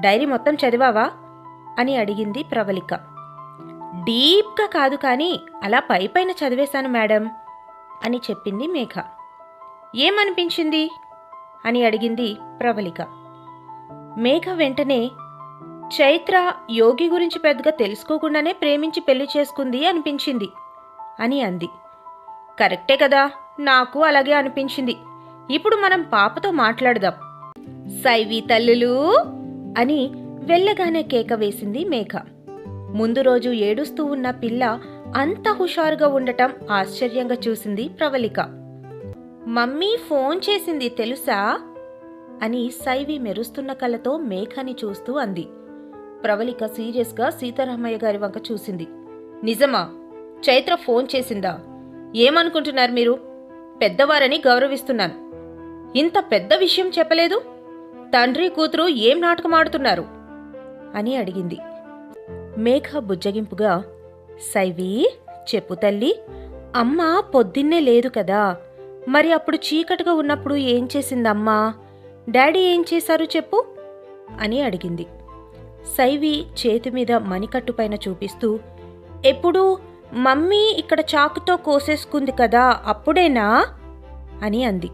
Dairy మొత్తం చదివావా? అని అడిగింది ప్రవళిక. డీప్గా కాదు కానీ అలా పై పైన చదివేశాను మేడం అని చెప్పింది మేఘ. ఏమనిపించింది? అని అడిగింది ప్రవళిక. మేఘ వెంటనే చైత్ర యోగి గురించి పెద్దగా తెలుసుకోకుండానే ప్రేమించి పెళ్ళి చేసుకుంది అనిపించింది అని అంది. కరెక్టే కదా నాకు అలాగే అనిపించింది. ఇప్పుడు మనం పాపతో మాట్లాడదాం. సైవి తల్లులు! అని వెళ్ళగానే కేక వేసింది మేఘ. ముందు రోజు ఏడుస్తూ ఉన్న పిల్ల అంత హుషారుగా ఉండటం ఆశ్చర్యంగా చూసింది ప్రవళిక. మమ్మీ ఫోన్ చేసింది తెలుసా? అని సైవి మెరుస్తున్న కళ్ళతో మేఘని చూస్తూ అంది. ప్రవళిక సీరియస్గా సీతారామయ్య గారి వంక చూసింది. నిజమా? చైత్ర ఫోన్ చేసిందా? ఏమనుకుంటున్నారు మీరు? పెద్దవారని గౌరవిస్తున్నాను. ఇంత పెద్ద విషయం చెప్పలేదు? తండ్రి కూతురు ఏం నాటకం ఆడుతున్నారు? అని అడిగింది. మేఘ బుజ్జగింపుగా సైవి చెప్పు తల్లి అమ్మ పొద్దున్నే లేదు కదా. మరి అప్పుడు చీకటిగా ఉన్నప్పుడు ఏం చేసిందమ్మా? డాడీ ఏం చేశారు చెప్పు? అని అడిగింది. సైవి చేతి మీద మణికట్టు పైన చూపిస్తూ ఎప్పుడు మమ్మీ ఇక్కడ చాకుతో కోసేసుకుంది కదా అప్పుడేనా? అని అంది.